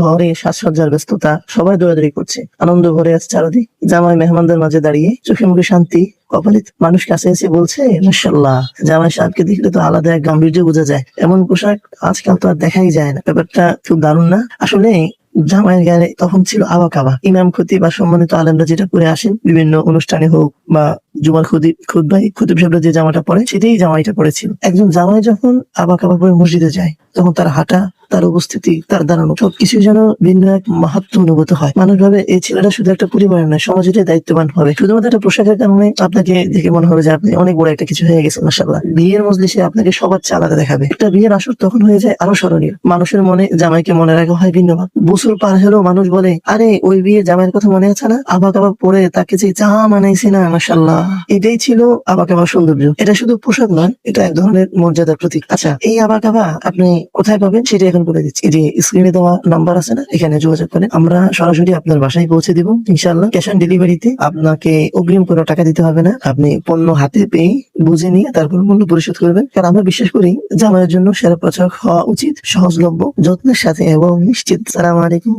ঘরে সাজসজ্জার ব্যস্ততা, সবাই দৌড়াদৌড়ি করছে। আনন্দ জামাই মেহমানদের মাঝে চোখে মুখে শান্তি। মানুষ কাছে বলছে জামাই দেখলে তো আলাদা এক গাম্ভীর্য বোঝা যায়। এমন পোশাক আজকাল তো আর দেখাই যায় না। ব্যাপারটা খুব দারুণ না? আসলে জামাইয়ের গায়ে তখন ছিল আবা কাবা ইমাম খতি বা সম্মানিত আলেমরা যেটা করে আসেন, বিভিন্ন অনুষ্ঠানে হোক বা জুমার খুদি খুদ্াই খুদিব সাহেবরা যে জামাটা পরে, সেটাই জামাইটা পরেছিল। একজন জামাই যখন আবার কাবার পরে মসজিদে যায় তখন তার হাঁটা, তার উপস্থিতি, তার দাঁড়ানো, সবকিছু যেন ভিন্ন এক মাহাত্ম অনুভূত হয়। মানুষ ভাবে এই ছেলেটা শুধু একটা পরিবারের নয় সমাজেরই দায়িত্ববান হবে। শুধুমাত্র একটা পোশাকের কারণে আপনাকে দেখে মনে হবে যে আপনি অনেক বড় একটা কিছু হয়ে গেছেন মাসাল্লাহ বিয়ের মজলিসে আপনাকে সবার আলাদা দেখাবে। একটা বিয়ের আসর তখন হয়ে যায় আরও স্মরণীয়। মানুষের মনে জামাইকে মনে রাখা হয় ভিন্নভাবে বছর পার হলেও মানুষ বলে, আরে, ওই বিয়ে জামাইয়ের কথা মনে আছে না? আবা কাবা পরে তাকে যে চা মানাইছে না মাসাল্লাহ এটাই ছিল আবা কাবা সৌন্দর্য। এটা শুধু পোশাক নয়, এটা এক ধরনের মর্যাদার প্রতীক। আচ্ছা এই আবা কাবা আপনি কোথায় পাবেন সেটা এখন বলে দিচ্ছি। যে স্ক্রিনে দেওয়া নাম্বার আছে না, এখানে যোগাযোগ করেন আমরা সরাসরি আপনার বাসায় পৌঁছে দিব ইনশাল্লাহ ক্যাশ অন ডেলিভারিতে আপনাকে অগ্রিম কোনো টাকা দিতে হবে না। আপনি পণ্য হাতে পেয়ে বুঝে নিয়ে তারপর মূল্য পরিশোধ করবেন। কারণ আমরা বিশ্বাস করি যে আমাদের জন্য সেরা প্রচার হওয়া উচিত, সহজলভ্য, যত্নের সাথে এবং নিশ্চিত। সালাম আলাইকুম।